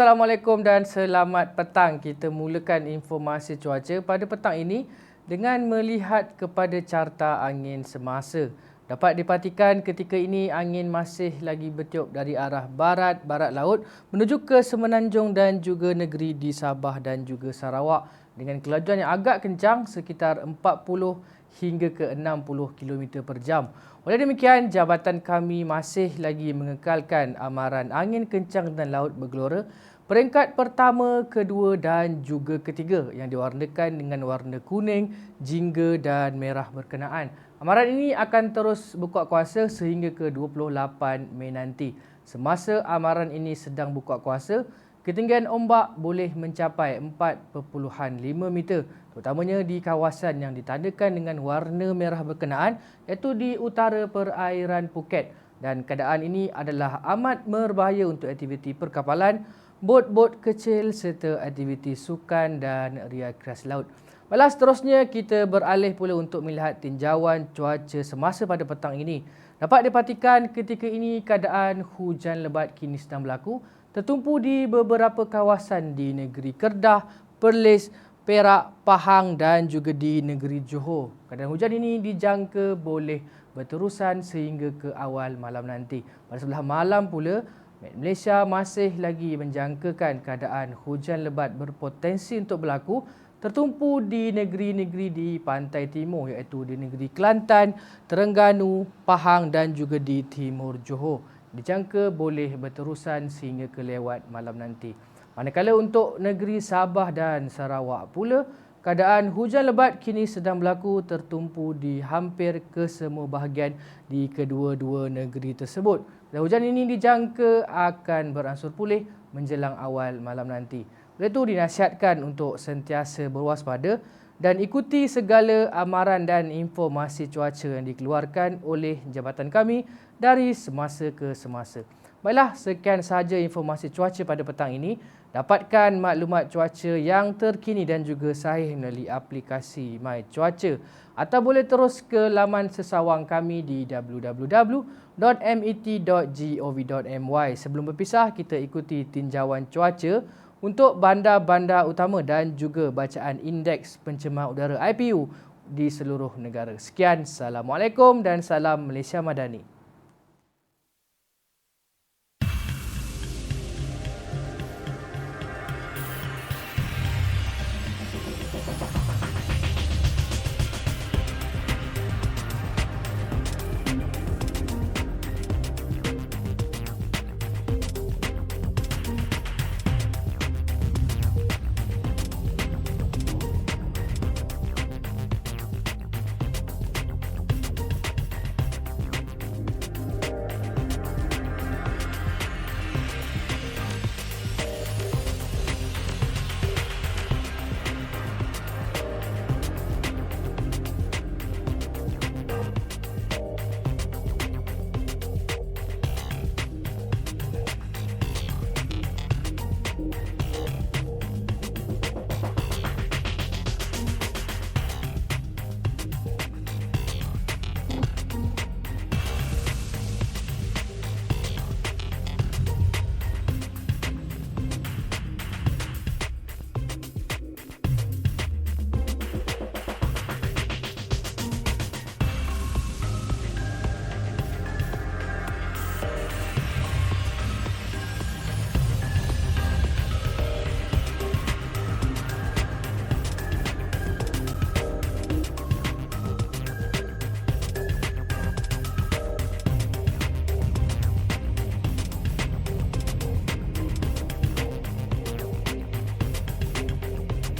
Assalamualaikum dan selamat petang. Kita mulakan informasi cuaca pada petang ini dengan melihat kepada carta angin semasa. Dapat diperhatikan ketika ini angin masih lagi bertiup dari arah barat, barat laut menuju ke Semenanjung dan juga negeri di Sabah dan juga Sarawak dengan kelajuan yang agak kencang sekitar 40 hingga ke 60 km per jam. Oleh demikian, jabatan kami masih lagi mengekalkan amaran angin kencang dan laut bergelora peringkat pertama, kedua dan juga ketiga yang diwarnakan dengan warna kuning, jingga dan merah berkenaan. Amaran ini akan terus berkuat kuasa sehingga ke 28 Mei nanti. Semasa amaran ini sedang berkuat kuasa, Ketinggian ombak boleh mencapai 4.5 meter terutamanya di kawasan yang ditandakan dengan warna merah berkenaan iaitu di utara perairan Phuket dan keadaan ini adalah amat berbahaya untuk aktiviti perkapalan, bot-bot kecil serta aktiviti sukan dan rekreasi laut. Baiklah seterusnya kita beralih pula untuk melihat tinjauan cuaca semasa pada petang ini. Dapat diperhatikan ketika ini keadaan hujan lebat kini sedang berlaku tertumpu di beberapa kawasan di negeri Kedah, Perlis, Perak, Pahang dan juga di negeri Johor. Keadaan hujan ini dijangka boleh berterusan sehingga ke awal malam nanti. Pada sebelah malam pula, Malaysia masih lagi menjangkakan keadaan hujan lebat berpotensi untuk berlaku tertumpu di negeri-negeri di pantai timur iaitu di negeri Kelantan, Terengganu, Pahang dan juga di timur Johor dijangka boleh berterusan sehingga ke lewat malam nanti. Manakala untuk negeri Sabah dan Sarawak pula, keadaan hujan lebat kini sedang berlaku tertumpu di hampir kesemua bahagian di kedua-dua negeri tersebut. Dan hujan ini dijangka akan beransur pulih menjelang awal malam nanti. Oleh itu dinasihatkan untuk sentiasa berwaspada dan ikuti segala amaran dan informasi cuaca yang dikeluarkan oleh jabatan kami dari semasa ke semasa. Baiklah, sekian sahaja informasi cuaca pada petang ini. Dapatkan maklumat cuaca yang terkini dan juga sahih melalui aplikasi My Cuaca atau boleh terus ke laman sesawang kami di www.met.gov.my. Sebelum berpisah, kita ikuti tinjauan cuaca untuk bandar-bandar utama dan juga bacaan indeks pencemar udara IPU di seluruh negara. Sekian, Assalamualaikum dan salam Malaysia Madani.